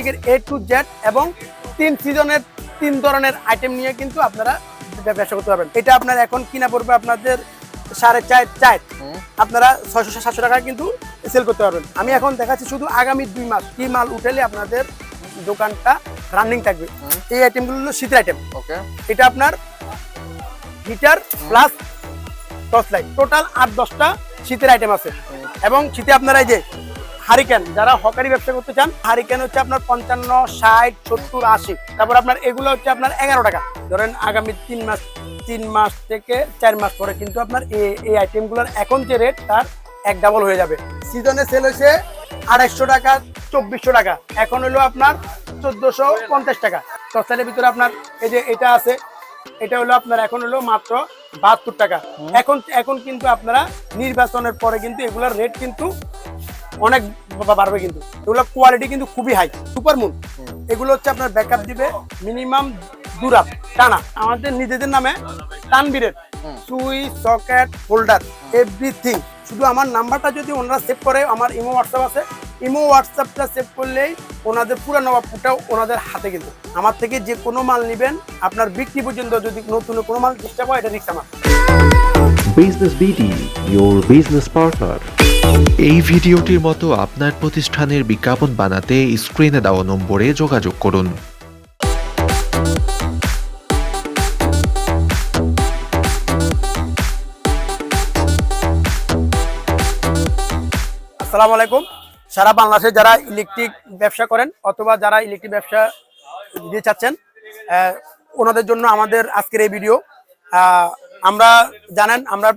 ইলেকট্রিকের এ to Z এবং তিন সিজনের তিন ধরনের আইটেম নিয়ে কিন্তু আপনারা ব্যবসা করতে পারবেন। এটা আপনার এখন কিনা পড়বে আপনাদের সাড়ে চার চার। আপনারা ছয়শো সাতশো টাকা কিন্তু সেল করতে পারবেন। আমি এখন দেখাচ্ছি শুধু আগামী দুই মাস কি মাল উঠেলে আপনাদের দোকানটা রানিং থাকবে। এই আইটেমগুলো হলো শীতের আইটেম ওকে। এটা আপনার heater plus torch light total আট দশটা শীতের আইটেম আছে। এবং শীতে আপনারা এই যে হারিকেন যারা হকারি ব্যবসা করতে চান হারিকেন হচ্ছে আপনার পঞ্চান্ন ষাট সত্তর আশি তারপর আপনার এগুলো হচ্ছে আপনার এগারো টাকা। ধরেন আগামী তিন মাস তিন মাস থেকে চার মাস পরে কিন্তু আপনার এই এই আইটেমগুলোর এখন যে রেট তার এক ডাবল হয়ে যাবে। সিজনে সেল হয়েছে আড়াইশো টাকা চব্বিশশো টাকা। এখন হলো আপনার চোদ্দোশো পঞ্চাশ টাকা। টর্চলাইটের ভিতরে আপনার এই যে এটা আছে এটা হলো আপনার এখন হলো মাত্র বাহাত্তর টাকা। এখন এখন কিন্তু আপনারা নির্বাচনের পরে কিন্তু এগুলোর রেট কিন্তু অনেক বা- বাড়বে কিন্তু। এগুলো কোয়ালিটি কিন্তু খুবই হাই সুপার মুন এগুলো হচ্ছে আপনার ব্যাকআপ দিবে মিনিমাম দুরাত টানা। আমাদের নিজেদের নামে তানবীরের হুম। সুই সকেট হোল্ডার এভরিথিং শুধু আমার নাম্বারটা যদি ওনারা সেভ করে আমার ইমো হোয়াটসঅ্যাপ আছে। ইমো হোয়াটসঅ্যাপটা সেভ করলেই ওনাদের পুরো নবাবপুরটাও ওনাদের হাতে কিন্তু। আমার থেকে যে কোনো মাল নেবেন আপনার বিক্রি পর্যন্ত যদি নতুন কোনো মাল ডিস্টার্ব হয় এটা রিক্স আমার। Business BD your business partner এই ভিডিওটির মতো আপনার প্রতিষ্ঠানের বিজ্ঞাপন বানাতে স্ক্রিনে দেওয়া নম্বরে যোগাযোগ করুন। আসসালামু আলাইকুম। সারা বাংলাদেশে যারা ইলেকট্রিক ব্যবসা করেন অথবা যারা ইলেকট্রিক ব্যবসা দিতে চাচ্ছেন ওনাদের জন্য আমাদের আজকের এই ভিডিও। আমরা জানেন, আমরা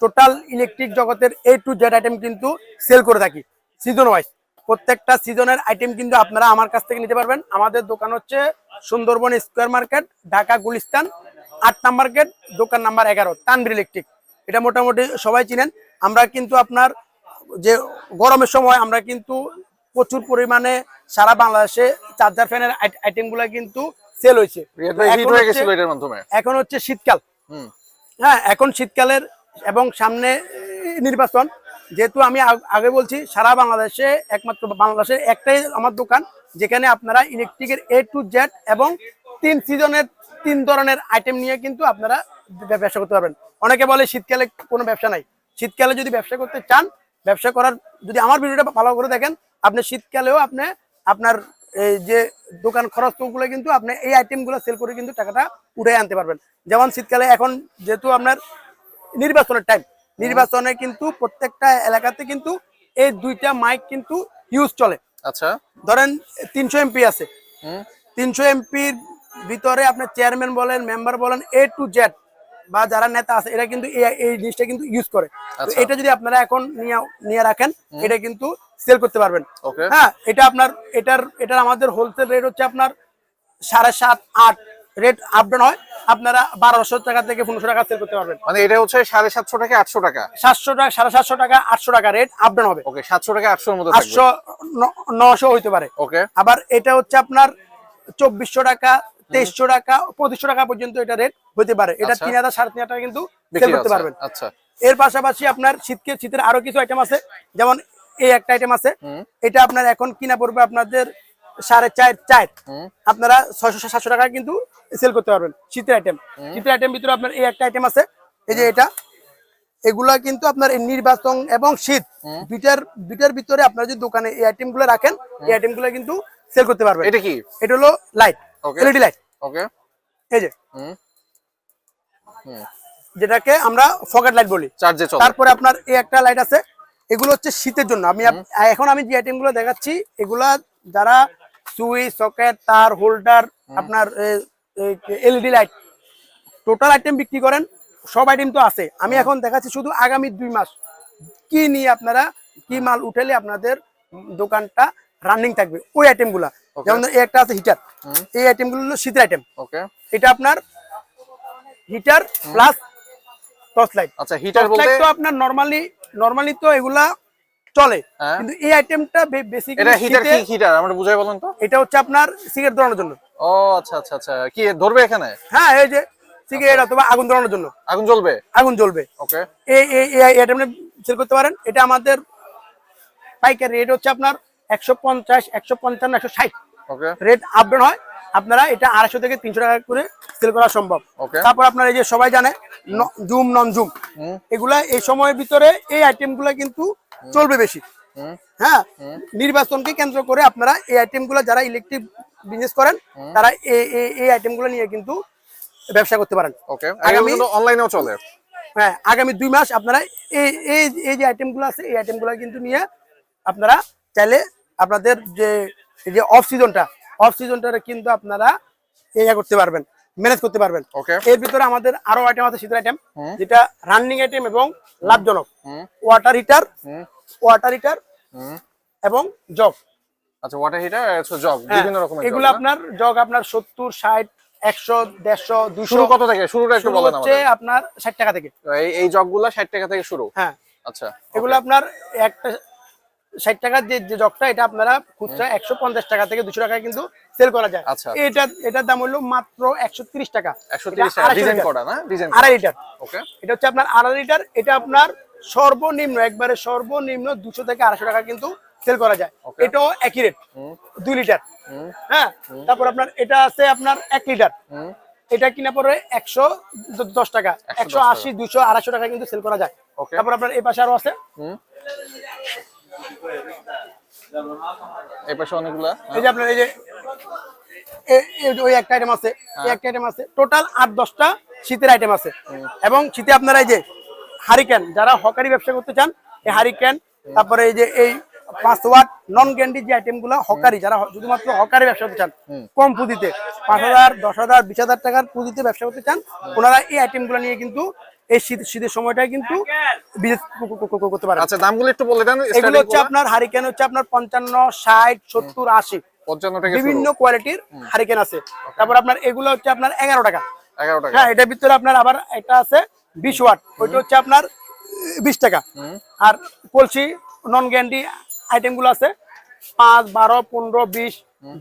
টোটাল ইলেকট্রিক জগতের এ টু জেড আইটেম কিন্তু সেল করে থাকি সিজন ওয়াইজ প্রত্যেকটা সিজনের আইটেম কিন্তু আপনারা আমার কাছ থেকে নিতে পারবেন। আমাদের দোকান হচ্ছে সুন্দরবন স্কোয়ার মার্কেট ঢাকা গুলিস্তান আট নাম্বার গেট দোকান নাম্বার এগারো তানবির ইলেকট্রিক এটা মোটামুটি সবাই চিনেন। আমরা কিন্তু আপনার যে গরমের সময় আমরা কিন্তু প্রচুর পরিমাণে সারা বাংলাদেশে চার্জার ফ্যানের আইটেমগুলা কিন্তু সেল হয়েছে এখন হচ্ছে- শীতকাল। হ্যাঁ এখন শীতকালের এবং সামনে নির্বাচন। যেহেতু আমি আগে বলছি, সারা বাংলাদেশে, একমাত্র বাংলাদেশে একটাই আমার দোকান, যেখানে আপনারা ইলেকট্রিকের এ টু জেড এবং তিন সিজনের তিন ধরনের আইটেম নিয়ে কিন্তু আপনারা ব্যবসা করতে পারবেন। অনেকে বলে, শীতকালে কোনো ব্যবসা নাই। শীতকালে যদি ব্যবসা করতে চান, ব্যবসা করার, যদি আমার ভিডিওটা ভালো করে দেখেন, আপনি শীতকালেও আপনি, আপনার এই যে দোকান খরচগুলো কিন্তু আপনি এই আইটেমগুলো সেল করে কিন্তু টাকাটা উঠে আনতে পারবেন। যেমন শীতকালে এখন যেহেতু আপনার নির্বাচনের টাইম নির্বাচনে কিন্তু প্রত্যেকটা এলাকাতে কিন্তু এই দুইটা মাইক কিন্তু ইউজ চলে। আচ্ছা। ধরেন তিনশো এমপি আছে। তিনশো এমপির ভিতরে আপনার চেয়ারম্যান বলেন মেম্বার বলেন এ টু জেড বা যারা নেতা আছে এরা কিন্তু এই- এই জিনিসটা কিন্তু ইউজ করে। আচ্ছা। এটা যদি আপনারা এখন নিয়ে নিয়ে রাখেন এটা কিন্তু সেল করতে পারবেন। হ্যাঁ এটা আপনার এটার এটার আমাদের হোলসেল রেট হচ্ছে আপনার সাড়ে সাত আট রেট আপডাউন হয় আপনারা বারোশো টাকা থেকে পনেরোশো টাকা সেল করতে পারবেন। মানে এটা হচ্ছে সাড়ে সাতশো টাকা আটশো টাকা। সাতশো টাকা সাড়ে সাতশো টাকা আটশো টাকা রেট আপডাউন হবে। ওকে সাতশো টাকা আটশোর মধ্যে আটশো নশো হইতে পারে। ওকে আবার এটা হচ্ছে আপনার চব্বিশশো টাকা তেইশশো টাকা পঁচিশশো টাকা পর্যন্ত এটা রেট হতে পারে। এটা আচ্ছা। তিন হাজার সাড়ে তিন হাজার টাকা কিন্তু সেল করতে পারবেন। আচ্ছা। এর পাশাপাশি আপনার শীতকে শীতের আরও কিছু আইটেম আছে। যেমন এই একটা আইটেম আছে। এটা আপনার এখন কিনা পড়বে আপনাদের সাড়ে চার চার। আপনারা ছয়শো সাতশো টাকা কিন্তু সেল করতে পারবেন শীতের আইটেম শীতের আইটেম ভিতরে আপনার এই একটা আইটেম আছে। এই যে এটা। এগুলা কিন্তু আপনার এই নির্বাচন এবং শীত। দুইটার দুইটার ভিতরে আপনারা যদি দোকানে এই আইটেমগুলো রাখেন এই আইটেমগুলো কিন্তু সেল করতে পারবেন। এটা কি? এটা হলো লাইট. এলইডি লাইট ওকে এই যে। যেটাকে আমরা ফকেট লাইট বলি। চার্জে চলে। তারপরে আপনার এই একটা লাইট আছে। এগুলো হচ্ছে শীতের জন্য। আমি এখন আমি যে আইটেমগুলো দেখাচ্ছি এগুলা যারা সুইচ সকেট তার হোল্ডার আপনার এলইডি লাইট। টোটাল আইটেম বিক্রি করেন সব আইটেম তো আছে। আমি এখন দেখাচ্ছি শুধু আগামী দুই মাস। কি নিয়ে আপনারা কি মাল উঠেলে আপনাদের দোকানটা রানিং থাকবে? ওই আইটেমগুলা। যেমন এই একটা আছে হিটার এই আইটেমগুলো হলো শীতের আইটেম এটা আপনার হিটার প্লাস টর্চ লাইট আচ্ছা হিটার বলতে তো আপনার নরমালি নরমালি তো এগুলা চলে। হ্যাঁ। কিন্তু এই আইটেমটা বেসিক্যালি এটা হিটার কি হিটার আমরা বুঝাই বলেন তো। এটা হচ্ছে আপনার সিগারেট ধরানোর জন্য। ও আচ্ছা আচ্ছা আচ্ছা। কি ধরবে এখানে? হ্যাঁ এই যে সিগারেট অথবা আগুন ধরানোর জন্য। আগুন জ্বলবে? আগুন জ্বলবে। ওকে। এই এই আইটেমটা সেল করতে পারেন। এটা আমাদের পাইকারি রেট হচ্ছে আপনার একশো পঞ্চাশ একশো পঞ্চান্ন একশো ষাট। ওকে। রেট আপডাউন হয়। আপনারা এটা আড়াইশো থেকে তিনশো টাকা করে সেল করা সম্ভব। ওকে। তারপর আপনার এই যে সবাই জানে জুম নন জুম এগুলা এই সময়ের ভিতরে এই আইটেমগুলো কিন্তু চলবে বেশি। হ্যাঁ নির্বাচনকে কেন্দ্র করে আপনারা এই আইটেমগুলো যারা ইলেকট্রিক বিজনেস করেন তারা এই আইটেমগুলো নিয়ে কিন্তু ব্যবসা করতে পারেন। ওকে আগামী- অনলাইনেও চলে। হ্যাঁ আগামী দুই মাস আপনারা এই এই এই যে আইটেমগুলো আছে এই আইটেমগুলো কিন্তু নিয়ে আপনারা চাইলে আপনাদের যে এই যে অফ সিজনটা অফ সিজনটা কিন্তু আপনারা ইয়ে করতে পারবেন। ম্যানেজ করতে পারবেন। এর ভিতরে আমাদের আরও আইটেম আছে শীতের আইটেম যেটা রানিং আইটেম এবং লাভজনক। ওয়াটার হিটার ওয়াটার হিটার এবং জগ আচ্ছা ওয়াটার হিটার হ্যাঁ, বিভিন্ন রকমের এগুলো আপনার জগ আপনার সত্তর ষাট একশো দেড়শো দুশো। কত থেকে? শুরুটা একটু শুরু বলেন হচ্ছে আপনার ষাট টাকা থেকে। এই জগগুলা 60 টাকা থেকে শুরু? হ্যাঁ। আচ্ছা এগুলো আপনার একটা ষাট টাকার যে জগটা এটা আপনারা খুচরা একশো পঞ্চাশ টাকা থেকে দুশো টাকায় কিন্তু সেল করা যায়। আচ্ছা। এটা এটার দাম হলো মাত্র একশো তিরিশ টাকা। 130 এটা টাকা। ডিজাইন করা না? ডিজাইন আড়াই লিটার। ওকে। এটা হচ্ছে আপনার আড়াই লিটার। এটা আপনার সর্বনিম্ন একবারে সর্বনিম্ন দুশো থেকে আড়াইশো টাকা কিন্তু সেল করা যায়। এটাও একই রেট। হুম। দুই লিটার। হ্যাঁ? তারপর আপনার এটা আছে আপনার এক লিটার। এটা কিনা পরে একশো দশ টাকা। 110 একশো আশি দুশো আড়াইশো টাকা কিন্তু সেল করা যায়। তারপর আপনার এই পাশে আরও আছে। এই পাশে অনেকগুলা এই যে আপনার এই যে ওই একটা আইটেম আছে এই একটা আইটেম আছে। টোটাল আট দশটা শীতের আইটেম আছে। এবং শীতে আপনারা এই যে হারিকেন যারা হকারি ব্যবসা করতে চান এই হারিকেন তারপরে এই যে এই পাঁচ ওয়াট নন গ্যান্ডি যে আইটেমগুলো হকারি যারা শুধুমাত্র হকারি ব্যবসা করতে চান কম পুঁজিতে পাঁচ হাজার দশ হাজার বিশ হাজার টাকার পুঁজিতে ব্যবসা করতে চান ওনারা এই আইটেমগুলো নিয়ে কিন্তু এই শীত শীতের সময়টায় কিন্তু বিজনেস করতে পারেন। আচ্ছা দামগুলো একটু বলে দেন এগুলো হচ্ছে আপনার হারিকেন হচ্ছে আপনার পঞ্চান্ন ষাট সত্তর আশি। 55 থেকে বিভিন্ন কোয়ালিটির হারিকেন আছে। তারপর আপনার এগুলো হচ্ছে আপনার এগারো টাকা। 11 টাকা। হ্যাঁ এটার ভিতরে আপনার আবার একটা আছে বিশ ওয়াট। ওইটা হচ্ছে আপনার বিশ টাকা। আর কলসি নন গ্যান্ডি আইটেমগুলো আছে। পাঁচ বারো পনেরো বিশ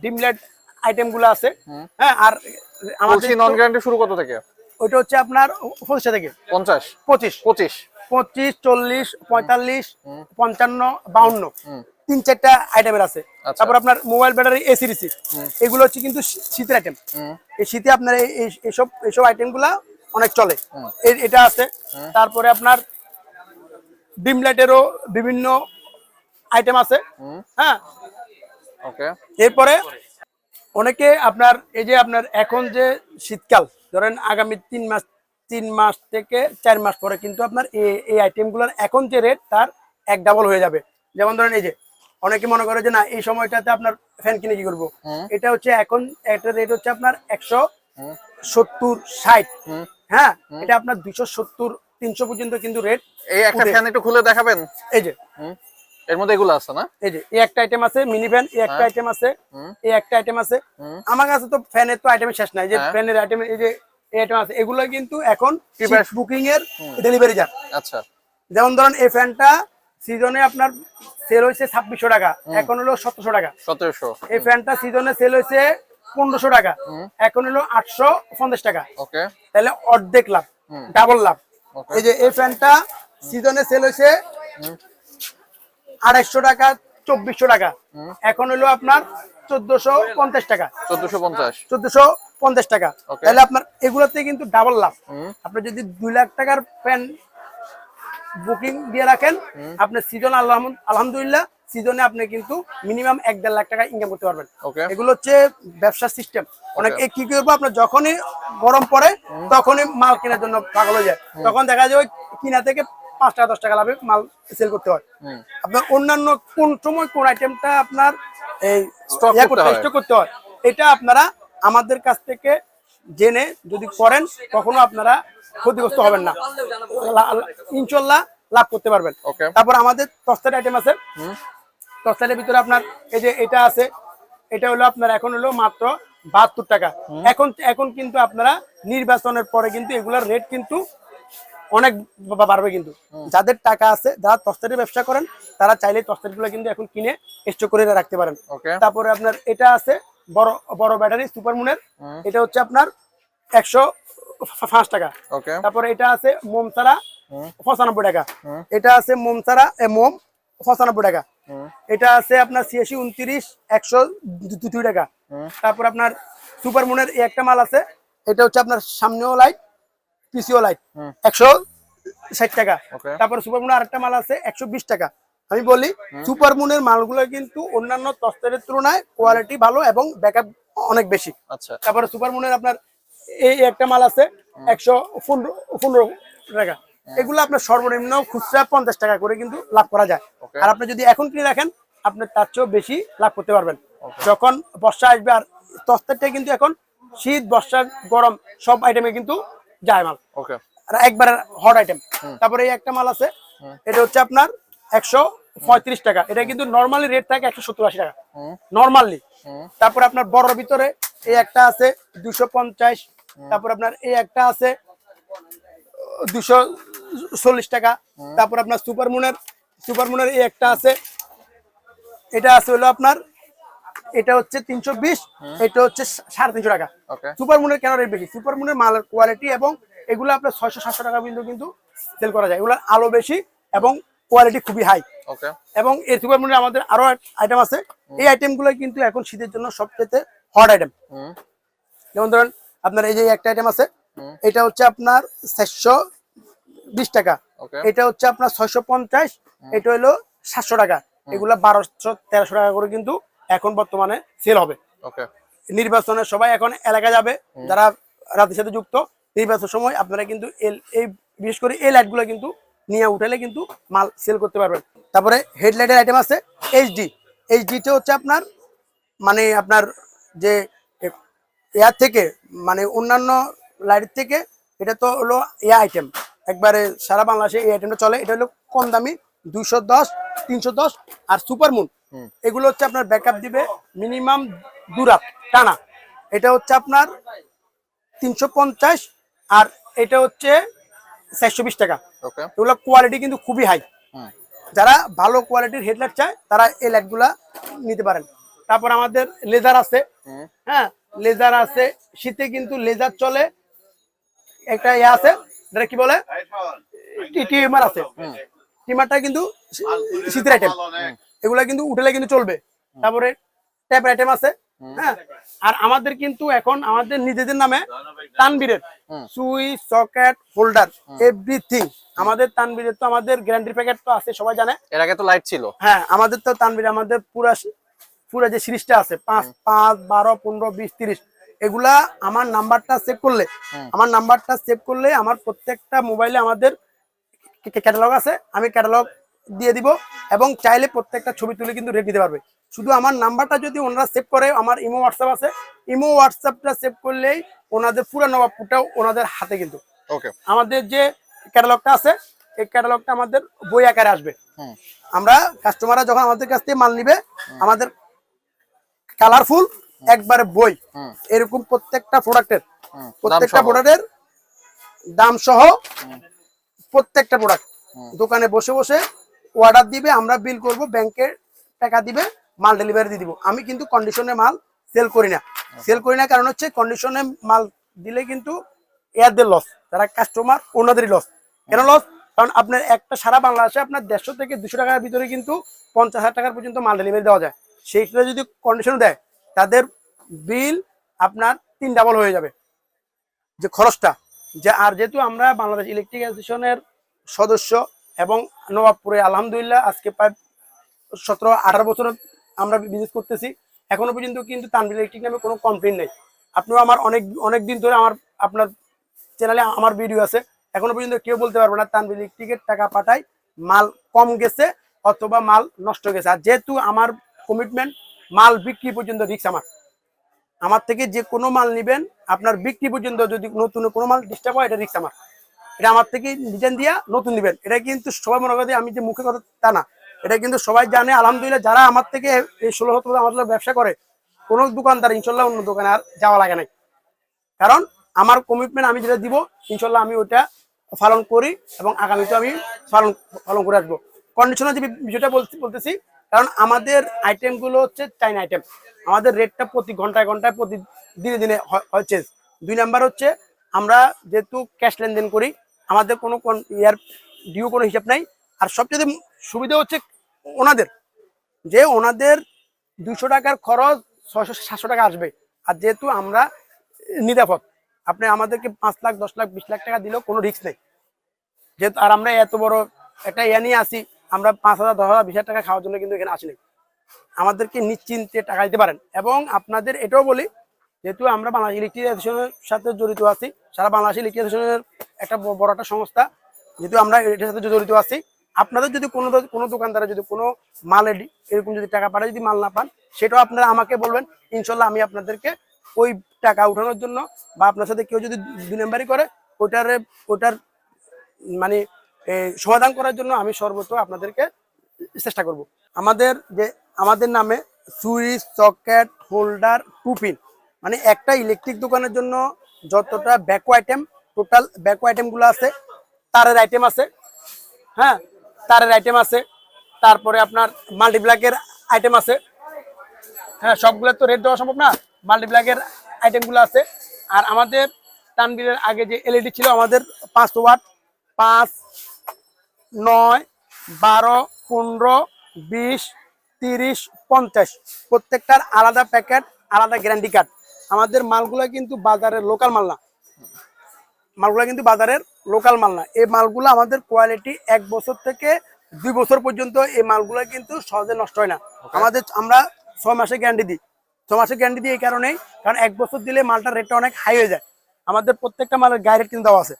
ডিমলেট আইটেমগুলো আছে। হ্যাঁ আর আমাদের নন গ্যারান্টি শুরু কত থেকে? ওইটা হচ্ছে আপনার পঁচিশ থেকে? 50 পঁচিশ। 25 পঁচিশ চল্লিশ পঁয়তাল্লিশ পঞ্চান্ন বাউন্ন। তিন চারটা আইটেমের আছে। আচ্ছা। তারপর আপনার মোবাইল ব্যাটারি এসি রিসিভ এগুলো হচ্ছে কিন্তু শীতের আইটেম এই শীতে আপনার এই- এই- এইসব এইসব আইটেমগুলা অনেক চলে। এটা আছে। তারপরে আপনার ডিম লাইটেরও বিভিন্ন আইটেম আছে। হ্যাঁ। ওকে। এরপরে অনেকে আপনার এই যে আপনার এখন যে শীতকাল ধরেন আগামী তিন মাস তিন মাস থেকে চার মাস পরে কিন্তু আপনার এই আইটেমগুলোর এখন যে রেট তার এক ডাবল হয়ে যাবে। যেমন ধরেন এই যে অনেকে মনে করে যে না এই সময়টাতে আপনার ফ্যান কিনে কি করব? এটা হচ্ছে এখন একটা রেট হচ্ছে আপনার একশো সত্তর ষাট। হ্যাঁ? এটা আপনার দুশো সত্তর তিনশো পর্যন্ত কিন্তু রেট এই একটা। ফ্যান একটু খুলে দেখাবেন। এই যে। এর মধ্যে এগুলো আছে না? এই যে এই একটা আইটেম আছে মিনি ফ্যান এই একটা আইটেম আছে এই একটা আইটেম আছে। আমার কাছে তো ফ্যানের তো আইটেম শেষ নাই। যে হ্যাঁ। ফ্যানের আইটেম এই যে আইটেম আছে এগুলো কিন্তু এখন বুকিং এর ডেলিভারি যান আচ্ছা। যেমন ধরেন এই ফ্যানটা সিজনে আপনার সেল হয়েছে ছাব্বিশশো টাকা এখন হলো সতেরোশো টাকা। 1700 এই ফ্যানটা সিজনে সেল হয়েছে পনেরোশো টাকা এখন হলো আটশো পঞ্চাশ টাকা। তাহলে অর্ধেক লাভ ডাবল লাভ। এই যে এই ফ্যানটা সিজনে সেল হয়েছে আড়াইশো টাকা চব্বিশশো টাকা। এখন হলো আপনার চোদ্দশো পঞ্চাশ টাকা। 1450 চোদ্দশো পঞ্চাশ টাকা. তাহলে আপনার এগুলোতে কিন্তু ডাবল লাভ। আপনি যদি দুই লাখ টাকার ফ্যান বুকিং দিয়ে রাখেন আপনার সিজন আলহামদুলিল্লাহ সিজনে আপনি কিন্তু মিনিমাম এক দেড় লাখ টাকা ইনকাম করতে পারবেন। এগুলো হচ্ছে ব্যবসার সিস্টেম অনেক কি করব আপনার যখনই গরম পড়ে তখনই মাল কেনার জন্য পাগল হয়ে যায়। তখন দেখা যায় ওই কিনা থেকে পাঁচ টাকা দশ টাকা লাভে মাল সেল করতে হয়। আপনার অন্যান্য কোন সময় কোন আইটেমটা আপনার এই করতে হয়। এটা আপনারা আমাদের কাছ থেকে জেনে যদি করেন কখনো আপনারা ক্ষতিগ্রস্ত হবেন না। ইনশাল্লাহ লাভ করতে পারবেন। তারপর আমাদের তস্তার আইটেম আছে। তস্তারের ভিতরে আপনার এই যে এটা আছে এটা হলো আপনার এখন হলো মাত্র বাহাত্তর টাকা। এখন এখন কিন্তু আপনারা নির্বাচনের পরে কিন্তু এগুলার রেট কিন্তু অনেক বাড়বে কিন্তু। যাদের টাকা আছে যারা তস্তারি ব্যবসা করেন তারা চাইলে তস্তারিগুলো কিন্তু এখন কিনে স্টক করে রাখতে পারেন। তারপরে আপনার এটা আছে বড় বড় ব্যাটারি সুপারমুনের এটা হচ্ছে আপনার একশো পাঁচ টাকা। তারপরে এটা আছে মোম ছাড়া পঁচানব্বই টাকা। এটা আছে মোম ছাড়া মোম পঁচানব্বই টাকা। এটা আছে আপনার ছিয়াশি উনত্রিশ একশো দুই টাকা। তারপর আপনার সুপার মুনের একটা মাল আছে। এটা হচ্ছে আপনার সামনেও লাইট পিছিও লাইট একশো ষাট টাকা। তারপর সুপার মুনের আরেকটা মাল আছে একশো বিশ টাকা। আমি বলি সুপার মুনের মালগুলো কিন্তু অন্যান্য তস্তরের তুলনায় কোয়ালিটি ভালো এবং ব্যাকআপ অনেক বেশি। আচ্ছা। তারপরে সুপার মুনের আপনার এই একটা মাল আছে একশো পনেরো টাকা। এগুলো আপনার সর্বনিম্ন খুচরা পঞ্চাশ টাকা করে কিন্তু লাভ করা যায়। আর আপনি যদি এখন কিনে রাখেন আপনি তার চেয়েও বেশি লাভ করতে পারবেন। যখন বর্ষা আসবে আর তস্তারটা কিন্তু এখন শীত বর্ষা গরম সব আইটেমে কিন্তু যায় মাল। ওকে। আর একবার হট আইটেম তারপরে এই একটা মাল আছে এটা হচ্ছে আপনার একশো পঁয়ত্রিশ টাকা। এটা কিন্তু নর্মালি রেট থাকে একশো সত্তর আশি টাকা। নর্মালি তারপর আপনার বড় ভিতরে এই একটা আছে দুশো পঞ্চাশ। তারপর আপনার এই একটা আছে দুশো চল্লিশ টাকা। তারপর আপনার সুপার মুনের সুপার মুনের এই একটা আছে। এটা আছে হলো আপনার এটা হচ্ছে তিনশো বিশ এটা হচ্ছে সাড়ে তিনশো টাকা। সুপার মুনের কেন রেট বেশি? সুপার মুনের মালের কোয়ালিটি এবং এগুলো আপনার ছয়শো সাতশো টাকা কিন্তু কিন্তু সেল করা যায়। এগুলোর আলো বেশি এবং কোয়ালিটি খুবই হাই এবং এর সুপার মুনের আমাদের আরও আইটেম আছে। এই আইটেমগুলো কিন্তু এখন শীতের জন্য সবচেয়ে হট আইটেম যেমন ধরেন আপনার এই যে একটা আইটেম আছে এটা হচ্ছে আপনার চারশো বিশ টাকা। এটা হচ্ছে আপনার ছয়শো পঞ্চাশ এটা হলো সাতশো টাকা। এগুলা বারোশো তেরোশো টাকা করে কিন্তু এখন বর্তমানে সেল হবে। ওকে নির্বাচনে সবাই এখন এলাকা যাবে যারা রাতের সাথে যুক্ত নির্বাচন সময় আপনারা কিন্তু এই বিশেষ করে এই লাইটগুলো কিন্তু নিয়ে উঠালে কিন্তু মাল সেল করতে পারবেন। তারপরে হেডলাইটের আইটেম আছে এইচডি এইচডিটা হচ্ছে আপনার মানে আপনার যে এয়ার থেকে মানে অন্যান্য লাইটের থেকে এটা তো হলো এ আইটেম একবারে সারা বাংলাদেশে এই আইটেমটা চলে এটা হলো কম দামি দুইশো দশ তিনশো দশ আর সুপার মুন হুম। এগুলো হচ্ছে আপনার ব্যাকআপ দিবে মিনিমাম দু রাত টানা। এটা হচ্ছে আপনার তিনশো পঞ্চাশ আর এটা হচ্ছে চারশো বিশ টাকা। এগুলো কোয়ালিটি কিন্তু খুবই হাই যারা ভালো কোয়ালিটির হেডলাইট চায় তারা এই লাইটগুলা নিতে পারেন। তারপর আমাদের লেজার আছে। হ্যাঁ লেজার আছে। শীতে কিন্তু লেজার চলে। একটা ইয়ে আছে যেটা কি বলে? টিমার আছে। টিমারটা কিন্তু শীতের আইটেম এগুলা কিন্তু উঠেলে কিন্তু চলবে। তারপরে ট্যাপ আইটেম আছে হ্যাঁ? আর আমাদের কিন্তু এখন আমাদের নিজেদের নামে তানবীরের। সুই সকেট হোল্ডার এভরিথিং আমাদের তানবীরের তো আমাদের গ্যারান্টি প্যাকেট তো আছে সবাই জানে। এর আগে তো লাইট ছিল। হ্যাঁ আমাদের তো তানবীর আমাদের পুরা পুরা যে সিরিজটা আছে পাঁচ পাঁচ বারো পনেরো বিশ তিরিশ এগুলা আমার নাম্বারটা সেভ করলে আমার নাম্বারটা সেভ করলে আমার প্রত্যেকটা মোবাইলে আমাদের ক্যাটালগ আছে। আমি ক্যাটালগ দিয়ে দিব এবং চাইলে প্রত্যেকটা ছবি তুলে কিন্তু রেট দিতে পারবে। শুধু আমার নাম্বারটা যদি ওনারা সেভ করে আমার ইমো হোয়াটসঅ্যাপ আছে। ইমো হোয়াটসঅ্যাপটা সেভ করলেই ওনাদের পুরো নবাবপুরটাও ওনাদের হাতে কিন্তু। ওকে আমাদের যে ক্যাটালগটা আছে এই ক্যাটালগটা আমাদের বই আকারে আসবে। আমরা কাস্টমাররা যখন আমাদের কাছ থেকে মাল নিবে আমাদের কালারফুল একবারে বই। এরকম প্রত্যেকটা প্রোডাক্টের প্রত্যেকটা প্রোডাক্টের দাম সহ প্রত্যেকটা প্রোডাক্ট দোকানে বসে বসে অর্ডার দিবে, আমরা বিল করব ব্যাংকে টাকা দিবে, মাল ডেলিভারি দিয়ে দিব। আমি কিন্তু কন্ডিশনে মাল সেল করি না। সেল করি না কারণ হচ্ছে কন্ডিশনে মাল দিলে কিন্তু এয়ারদের লস যারা কাস্টমার ওনাদেরই লস কেন লস কারণ আপনার একটা সারা বাংলাদেশে আপনার দেড়শো থেকে দুশো টাকার ভিতরে কিন্তু পঞ্চাশ হাজার টাকার পর্যন্ত মাল ডেলিভারি দেওয়া যায়। সেইটা যদি কন্ডিশন দেয়, তাদের বিল আপনার তিন ডাবল হয়ে যাবে। যে খরচটা, যে আর যেহেতু আমরা বাংলাদেশ ইলেকট্রিক অ্যাসোসিয়েশনের সদস্য এবং নবাবপুরে আলহামদুলিল্লাহ আজকে প্রায় সতেরো, আঠারো বছর আমরা বিজনেস করতেছি। এখনও পর্যন্ত কিন্তু তানবির ইলেকট্রিক নামে কোনো কমপ্লেন নেই। আপনিও আমার অনেক অনেক দিন ধরে আমার, আপনার চ্যানেলে আমার ভিডিও আছে। এখনও পর্যন্ত কেউ বলতে পারবে না তানবির ইলেকট্রিকের টাকা পাঠায়, মাল কম গেছে অথবা মাল নষ্ট গেছে। আর যেহেতু আমার কমিটমেন্ট মাল বিক্রি পর্যন্ত রিক্স আমার। আমার থেকে যে কোনো মাল নিবেন, আপনার বিক্রি পর্যন্ত যদি নতুন কোনো মাল ডিস্টার্ব হয়, এটা রিক্স আমার। এটা আমার থেকে ডিজাইন দিয়া নতুন দিবেন এটা কিন্তু সবাই মনে করে আমি যে মুখে কথা, তা না। এটা কিন্তু সবাই জানে, আলহামদুলিল্লাহ, যারা আমার থেকে এই ষোলো সতেরো আমার ব্যবসা করে, কোনো দোকানদার, ইনশাল্লাহ অন্য দোকানে আর যাওয়া লাগে নাই। কারণ আমার কমিটমেন্ট আমি যেটা দিব, ইনশাল্লাহ আমি ওটা পালন করি এবং আগামীতে আমি পালন পালন করে আসব। কন্ডিশনার যে বিষয়টা বলতে, বলতেছি, কারণ আমাদের আইটেমগুলো হচ্ছে চাইনা আইটেম আমাদের রেটটা প্রতি ঘন্টায় ঘন্টায় প্রতি দিনে দিনে হয় চেঞ্জ দুই নাম্বার হচ্ছে আমরা যেহেতু ক্যাশ লেনদেন করি, আমাদের কোনো ইয়ার ডিউ কোনো হিসাব নাই। আর সবচেয়ে সুবিধা হচ্ছে ওনাদের, যে ওনাদের দুশো টাকার খরচ ছয়শো সাতশো টাকা আসবে। আর যেহেতু আমরা নিরাপদ, আপনি আমাদেরকে পাঁচ লাখ, দশ লাখ, বিশ লাখ টাকা দিলেও কোনো রিস্ক নেই। যেহেতু আর আমরা এত বড় একটা ইয়া নিয়ে আসি, আমরা পাঁচ হাজার, দশ হাজার, বিশ হাজার টাকা খাওয়ার জন্য কিন্তু এখানে আসিনি। আমাদেরকে নিশ্চিন্তে টাকা দিতে পারেন। এবং আপনাদের এটাও বলি যেহেতু আমরা বাংলাদেশ ইলেকট্রিক অ্যাসোসিয়েশনের সাথে জড়িত আছি, সারা বাংলাদেশ ইলেকট্রিক অ্যাসোসিয়েশনের একটা বড় একটা সংস্থা, যেহেতু আমরা এটার সাথে জড়িত আছি, আপনাদের যদি কোনো কোনো দোকানদারে যদি কোনো মাল এরকম যদি টাকা পাঠায়, যদি মাল না পান, সেটাও আপনারা আমাকে বলবেন, ইনশাল্লাহ আমি আপনাদেরকে ওই টাকা উঠানোর জন্য বা আপনার সাথে কেউ যদি দুই নাম্বারই করে ওটার ওটার মানে সমাধান করার জন্য আমি সর্বত আপনাদেরকে চেষ্টা করব। আমাদের যে আমাদের নামে সুইচ, সকেট, হোল্ডার, টুপিন মানে একটা ইলেকট্রিক দোকানের জন্য যতটা ব্যাকো আইটেম টোটাল ব্যাকো আইটেমগুলো আছে, তারের আইটেম আছে হ্যাঁ? তারের আইটেম আছে, তারপরে আপনার মাল্টিপ্লাকের আইটেম আছে হ্যাঁ? সবগুলো তো রেট দেওয়া সম্ভব না। মাল্টিপ্লাকের আইটেমগুলো আছে। আর আমাদের তানবিরের আগে যে এলইডি ছিল, আমাদের পাঁচ ওয়াট পাঁচ, নয়, বারো, পনেরো, বিশ, তিরিশ, পঞ্চাশ। প্রত্যেকটার আলাদা প্যাকেট আলাদা গ্যারান্টি কার্ড আমাদের মালগুলা কিন্তু বাজারের লোকাল মাল না। মালগুলা কিন্তু বাজারের লোকাল মাল না। এই মালগুলো আমাদের কোয়ালিটি এক বছর থেকে দুই বছর পর্যন্ত এই মালগুলা কিন্তু সহজে নষ্ট হয় না। আমাদের আমরা ছয় মাসে গ্যারান্টি দিই। ছয় মাসে গ্যারান্টি দিই এই কারণেই কারণ এক বছর দিলে মালটার রেটটা অনেক হাই হয়ে যায়। আমাদের প্রত্যেকটা মালের গায়ে রেট কিন্তু দেওয়া আছে।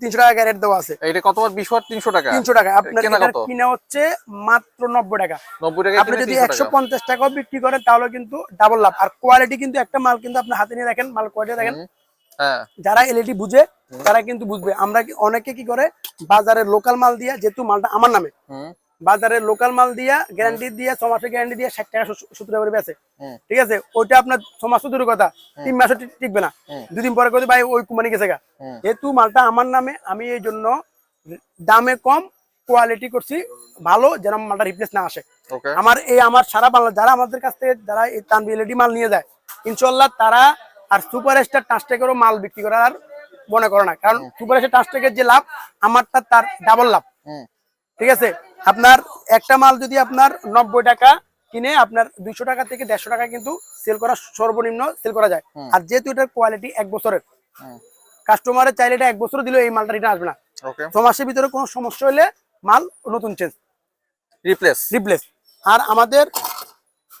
তিনশো টাকা গায়ে রেট দেওয়া আছে। এটা কত বিশ ওয়াট তিনশো টাকা। তিনশো টাকা। আপনার কেনা হচ্ছে মাত্র নব্বই টাকা। নব্বই টাকা আপনি যদি একশো পঞ্চাশ টাকাও বিক্রি করেন তাহলে কিন্তু ডাবল লাভ। আর কোয়ালিটি কিন্তু একটা মাল কিন্তু আপনি হাতে নিয়ে দেখেন মাল কোয়ালিটি দেখেন। হ্যাঁ। যারা এলইডি বুঝে তারা কিন্তু বুঝবে। আমরা কি- অনেকে কি করে বাজারের লোকাল মাল দিয়ে যেহেতু মালটা আমার নামে হুম বাজারের লোকাল মাল দিয়া গ্যারান্টি দিয়ে ছ মাসের গ্যারান্টি দিয়ে ষাট টাকা সত্তর টাকা করে বেচে। হুম। ঠিক আছে? ওইটা আপনার ছ মাস তো দূরের কথা। তিন মাসও টিকবে না। দুদিন পরে করে ভাই ওই কুমানি গেছে গা। যেহেতু মালটা আমার নামে আমি এই জন্য দামে কম কোয়ালিটি করছি ভালো যেন মালটা রিপ্লেস না আসে। আমার এই আমার সারা বাংলা যারা আমাদের কাছ থেকে যারা এই তানবি এলইডি মাল নিয়ে যায় ইনশাল্লাহ তারা আর সুপার স্টার টাস্টেকেরও মাল বিক্রি করার আর মনে করে না। কারণ সুপার স্টার টাস্টেকের যে লাভ আমারটা তার ডাবল লাভ। ঠিক আছে? আপনার একটা মাল যদি আপনার নব্বই টাকা কিনে আপনার দুইশো টাকা থেকে দেড়শো টাকা কিন্তু সেল করা সর্বনিম্ন সেল করা যায়। আর যেহেতু এটার কোয়ালিটি এক বছরের হুম। কাস্টমারের চাইলে এটা এক বছর দিলেও এই মালটা রিটার্ন আসবে না। ছ মাসের ভিতরে কোনো সমস্যা হলে মাল নতুন চেঞ্জ রিপ্লেস রিপ্লেস আর আমাদের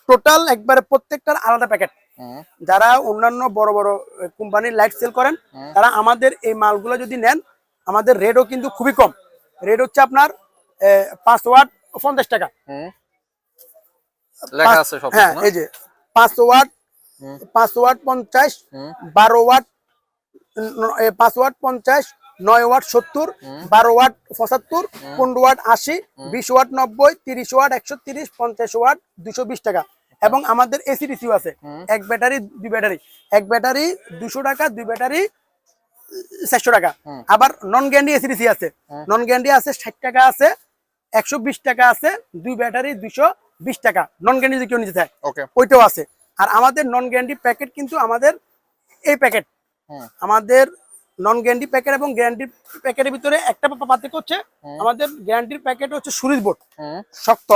টোটাল একবারে প্রত্যেকটার আলাদা প্যাকেট যারা অন্যান্য বড় বড় কোম্পানির লাইট সেল করেন তারা আমাদের এই মালগুলো যদি নেন আমাদের রেটও কিন্তু খুবই কম। রেট হচ্ছে আপনার পাঁচ ওয়াট পঞ্চাশ টাকা। হ্যাঁ এই যে পাঁচ ওয়াট পাঁচ ওয়াট পঞ্চাশ বারো ওয়াট পাঁচ ওয়াট পঞ্চাশ নয় ওয়াট সত্তর বারো ওয়াট পঁচাত্তর পনেরো ওয়াট আশি বিশ ওয়াট নব্বই তিরিশ ওয়াট একশো তিরিশ পঞ্চাশ ওয়াট দুশো বিশ টাকা। এবং আমাদের এসি ডিসিও আছে। এক ব্যাটারি দুই ব্যাটারি। এক ব্যাটারি দুশো টাকা দুই ব্যাটারি চারশো টাকা। আবার নন গ্যান্ডি এসি ডিসি আছে। নন গ্যান্ডি আছে ষাট টাকা আছে একশো বিশ টাকা আছে দুই ব্যাটারি দুশো বিশ টাকা। নন যদি কেউ নিতে চায় ওইটাও আছে। আর আমাদের নন গ্যারান্টি প্যাকেট কিন্তু আমাদের এই প্যাকেট আমাদের নন গ্যারান্টি প্যাকেট এবং গ্যারান্টি প্যাকেটের ভিতরে একটা পার্থক্য হচ্ছে আমাদের গ্যারান্টির প্যাকেট হচ্ছে সুরিজ বোর্ড। শক্ত।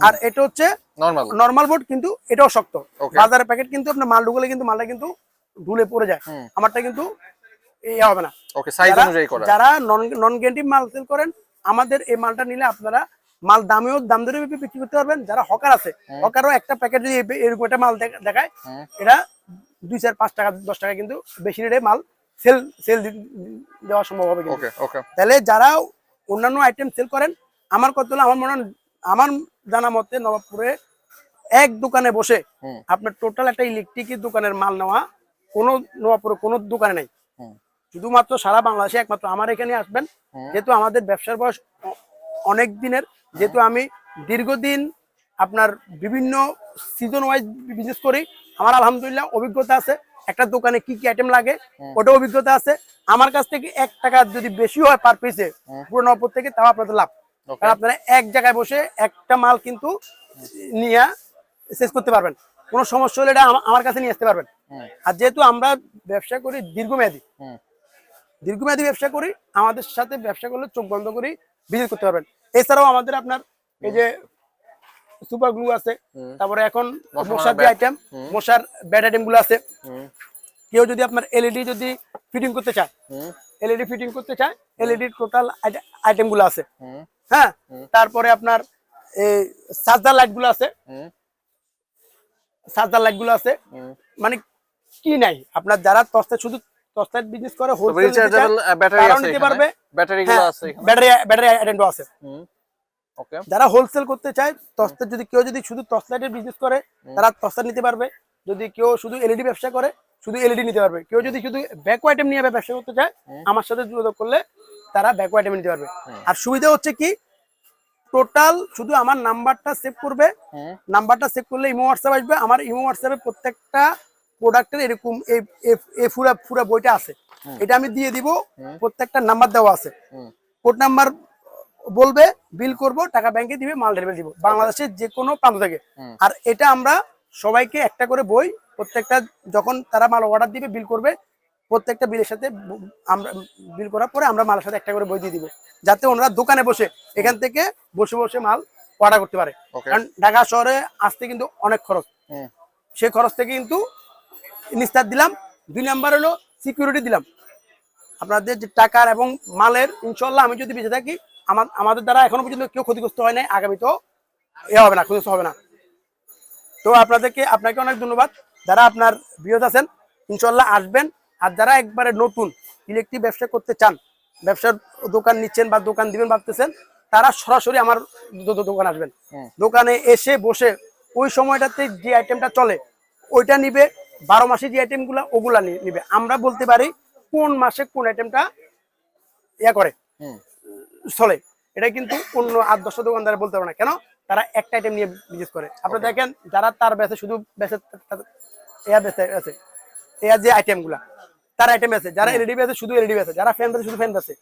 আর এটা হচ্ছে নর্মাল বোর্ড কিন্তু এটাও শক্ত। বাজারের প্যাকেট কিন্তু আপনার মাল ঢুকলে কিন্তু মালটা কিন্তু ঢুলে পড়ে যায়। আমারটা কিন্তু ইয়ে হবে না। যারা- নন গ্যারান্টি মাল সেল করেন আমাদের এই মালটা নিলে আপনারা মাল দামেও দাম ধরে বিক্রি করতে পারবেন। যারা হকার আছে হকারও একটা প্যাকেট যদি এরকম একটা মাল দেখায় এটা দুই চার পাঁচ টাকা দশ টাকা কিন্তু বেশি রেটে মাল সেল সেল দেওয়া সম্ভব হবে তাহলে যারা অন্যান্য আইটেম সেল করেন আমার কত হলো আমার মনে হয় আমার জানা মতে নবাবপুরে এক দোকানে বসে আপনার টোটাল একটা ইলেকট্রিকের দোকানের মাল নেওয়া কোনো নবাবপুরে কোনো দোকানে নাই। শুধুমাত্র সারা বাংলাদেশে একমাত্র আমার এখানে আসবেন। যেহেতু আমাদের ব্যবসার বয়স অনেক দিনের যেহেতু আমি দীর্ঘদিন আপনার বিভিন্ন সিজন ওয়াইজ বিজনেস করি আমার আলহামদুলিল্লাহ অভিজ্ঞতা আছে। একটা দোকানে কি কি আইটেম লাগে ওটা অভিজ্ঞতা আছে। আমার কাছ থেকে এক টাকা যদি বেশি হয় পার পিসে পুরো নবপুর থেকে তাও আপনাদের লাভ। কারণ আপনারা এক জায়গায় বসে একটা মাল কিন্তু নিয়ে শেষ করতে পারবেন। কোনো সমস্যা হলে এটা আমার কাছে নিয়ে আসতে পারবেন। আর যেহেতু আমরা ব্যবসা করি দীর্ঘমেয়াদী দীর্ঘমেয়াদী ব্যবসা করি আমাদের সাথে ব্যবসা করলে চোখ বন্ধ করি বিজনেস করতে পারবেন। এছাড়াও আমাদের আপনার এই যে সুপার গ্লু আছে তারপরে এখন মশার যে আইটেম মশার ব্যাট আইটেমগুলো আছে কেউ যদি আপনার এলইডি যদি ফিটিং করতে চায় এলইডি ফিটিং করতে চায় এলইডি টোটাল আইটেমগুলো আছে। হ্যাঁ? তারপরে আপনার এই চার্জার লাইটগুলো আছে। চার্জার লাইটগুলো আছে। মানে কি নাই? আপনার যারা তস্তা শুধু তস্তার বিজনেস করে হোলসেল ব্যাটারি আছে নিতে পারবে। ব্যাটারি হ্যাঁ গুলো আছে ব্যাটারি ব্যাটারি আছে। ওকে যারা হোলসেল করতে চায় তস্তার যদি কেউ যদি শুধু তসলাইটের বিজনেস করে তারা তস্তা নিতে পারবে। যদি কেউ শুধু এলইডি ব্যবসা করে শুধু এলইডি নিতে পারবে। কেউ যদি শুধু ব্যাকো আইটেম নিয়ে ব্যবসা করতে চায় আমার সাথে যোগাযোগ করলে তারা ব্যাকো আইটেম নিতে পারবে। আর সুবিধা হচ্ছে কি টোটাল শুধু আমার নাম্বারটা সেভ করবে। নাম্বারটা সেভ করলে ইমো হোয়াটসঅ্যাপ আসবে। আমার ইমো হোয়াটসঅ্যাপে প্রত্যেকটা প্রোডাক্টের এরকম এই পুরা পুরা বইটা আছে। এটা আমি দিয়ে দিব প্রত্যেকটা নাম্বার দেওয়া আছে। কোড নাম্বার বলবে বিল করব টাকা ব্যাংকে দিবে মাল ডেলিভারি দিব। বাংলাদেশের যে কোনো প্রান্ত থেকে। আর এটা আমরা সবাইকে একটা করে বই প্রত্যেকটা যখন তারা মাল অর্ডার দিবে বিল করবে প্রত্যেকটা বিলের সাথে আমরা বিল করার পরে আমরা মালের সাথে একটা করে বই দিয়ে দিব। যাতে ওনারা দোকানে বসে এখান থেকে বসে বসে মাল অর্ডার করতে পারে। কারণ ঢাকা শহরে আসতে কিন্তু অনেক খরচ। সেই খরচ থেকে কিন্তু নিস্তার দিলাম। দুই নাম্বার হলো সিকিউরিটি দিলাম। আপনাদের যে টাকার এবং মালের ইনশাল্লাহ আমি যদি বেঁচে থাকি আমার আমাদের দ্বারা এখনও পর্যন্ত কেউ ক্ষতিগ্রস্ত হয় নাই আগামী তো এ হবে না ক্ষতিগ্রস্ত হবে না। তো আপনাদেরকে আপনাকে অনেক ধন্যবাদ। যারা আপনার বিরোধ আছেন ইনশাল্লাহ আসবেন। আর যারা একবারে নতুন ইলেকট্রিক ব্যবসা করতে চান ব্যবসার দোকান নিচ্ছেন বা দোকান দিবেন ভাবতেছেন তারা সরাসরি আমার দোকান আসবেন। দোকানে এসে বসে ওই সময়টাতে যে আইটেমটা চলে ওইটা নিবে। বারো মাসে যে আইটেমগুলো ওগুলা নিবে। আমরা বলতে পারি কোন মাসে কোন আইটেমটা ইয়া করে চলে। এটা কিন্তু অন্য আট দশটা দোকানদার বলতে পারে না। কেন? তারা একটা আইটেম নিয়ে বিজনেস করে। আপনি দেখেন যারা তার বেচে শুধু বেচে এয়া বেচে আছে। এয়া যে আইটেমগুলা তার আইটেম আছে। যারা এলইডি বেচে শুধু এলইডি বেচে। যারা ফ্যান বেচে শুধু ফ্যান বেচে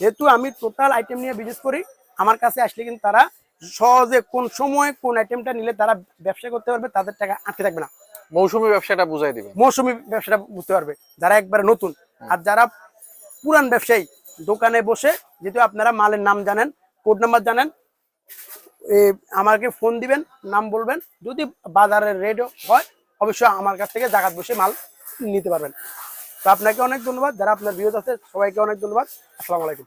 যেহেতু আমি টোটাল আইটেম নিয়ে বিজনেস করি আমার কাছে আসলে কিন্তু তারা সহজে কোন সময় কোন আইটেমটা নিলে তারা ব্যবসা করতে পারবে তাদের টাকা আটকে থাকবে না। মৌসুমী ব্যবসাটা বুঝাই দিবেন। মৌসুমী ব্যবসাটা বুঝতে পারবে যারা একবারে নতুন। আর যারা পুরান ব্যবসায়ী দোকানে বসে যেহেতু আপনারা মালের নাম জানেন কোড নাম্বার জানেন আমাকে ফোন দিবেন নাম বলবেন। যদি বাজারের রেট হয় অবশ্যই আমার কাছ থেকে জায়গা বসে মাল নিতে পারবেন। তো আপনাকে অনেক ধন্যবাদ যারা আপনার বিরোধ আছে সবাইকে অনেক ধন্যবাদ। আসসালামু আলাইকুম।